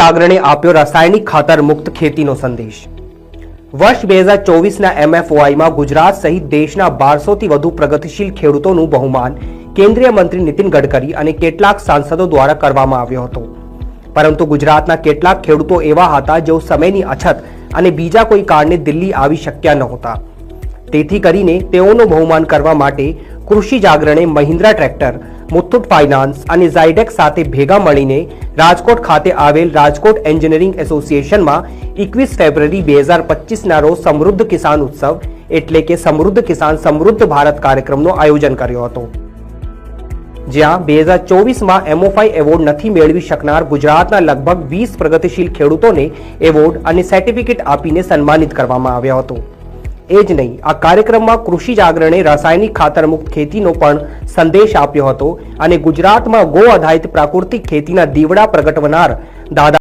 જાગરણે આપ્યો રાસાયણિક ખાતર મુક્ત ખેતીનો સંદેશ. વર્ષ બે હજાર ચોવીસના એમએફઓઆઈમાં ગુજરાત સહિત દેશના બારસોથી વધુ પ્રગતિશીલ ખેડૂતોનું બહુમાન કેન્દ્રીય મંત્રી નીતિન ગડકરી અને કેટલાક સાંસદો દ્વારા કરવામાં આવ્યો હતો. પરંતુ ગુજરાતના કેટલાક ખેડૂતો એવા હતા જેઓ સમયની અછત અને બીજા કોઈ કારણે દિલ્હી આવી શક્યા નહોતા. તેથી કરીને તેઓનું બહુમાન કરવા માટે કૃષિ જાગરણે મહિન્દ્રા ટ્રેક્ટર, મુથુટ ફાઇનાન્સ અને ઝાયડેક સાથે ભેગા મળીને રાજકોટ ખાતે આવેલ રાજકોટ એન્જિનિયરિંગ એસોસિએશનમાં એકવીસ ફેબ્રુઆરી બે હજાર પચીસના રોજ સમૃદ્ધ કિસાન ઉત્સવ એટલે કે સમૃદ્ધ કિસાન સમૃદ્ધ ભારત કાર્યક્રમનું આયોજન કર્યો હતો. જ્યાં બે હજાર ચોવીસમાં એમઓફાઈ એવોર્ડ નથી મેળવી શકનાર ગુજરાતના લગભગ વીસ પ્રગતિશીલ ખેડૂતોને એવોર્ડ અને સર્ટિફિકેટ આપીને સન્માનિત કરવામાં આવ્યો હતો. એ જ નહીં, આ કાર્યક્રમમાં કૃષિ જાગરણે રાસાયણિક ખાતર મુક્ત ખેતીનો પણ સંદેશ આપ્યો હતો અને ગુજરાતમાં ગો આધારિત પ્રાકૃતિક ખેતીના દીવડા પ્રગટવનાર દાદા